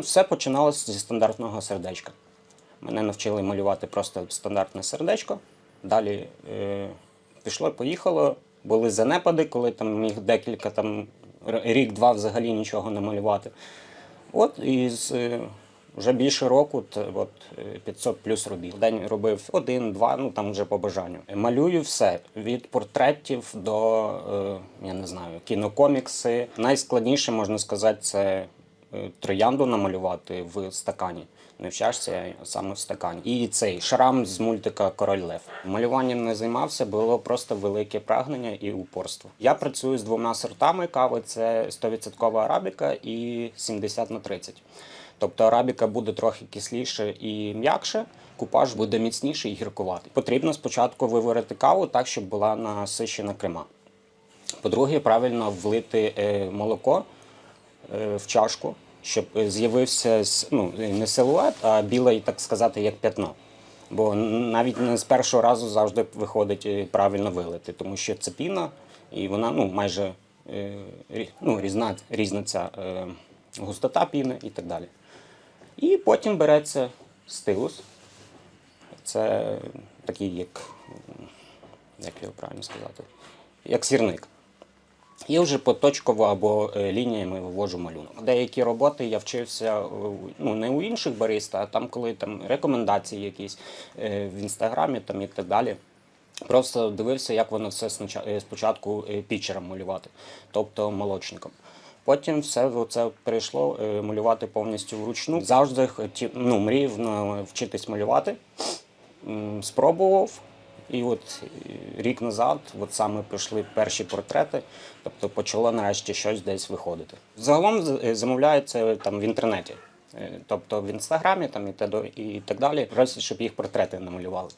Все починалося зі стандартного сердечка. Мене навчили малювати просто стандартне сердечко. Далі е, пішло, поїхало. Були занепади, коли там міг декілька там рік-два взагалі нічого не малювати. От і з е, вже більше року, т- от е, 500 плюс робіт. День робив один-два, ну там вже по бажанню. Малюю все від портретів до е, я не знаю, кінокомікси. Найскладніше можна сказати, це е, троянду намалювати в стакані. Не саме в стакані. І цей шрам з мультика Король Лев. Малюванням не займався, було просто велике прагнення і упорство. Я працюю з двома сортами кави: це 100% арабіка і 70 на 30. Тобто арабіка буде трохи кисліше і м'якше, купаж буде міцніший і гіркуватий. Потрібно спочатку виварити каву так, щоб була насищена крема. По-друге, правильно влити е, молоко е, в чашку, щоб з'явився ну, не силует, а білий, так сказати, як п'ятно. Бо навіть не з першого разу завжди виходить е, правильно вилити, тому що це піна, і вона ну, майже е, ну, різна, різна ця е, густота піни і так далі. І потім береться стилус. Це такий, як, як його правильно сказати, як сірник. І вже поточково або е, лініями вивожу малюнок. Деякі роботи я вчився ну, не у інших бариста, а там, коли там рекомендації якісь е, в інстаграмі там, і так далі. Просто дивився, як воно все е, спочатку пічером малювати, тобто молочником. Потім все це перейшло малювати повністю вручну. Завжди хотів, ну, мріяв на- вчитись малювати. Спробував. І от рік назад, от саме пішли перші портрети, тобто почало нарешті щось десь виходити. Загалом е, замовляється там в інтернеті, Е, тобто в інстаграмі там і, те до- і так далі. Просять, щоб їх портрети намалювали.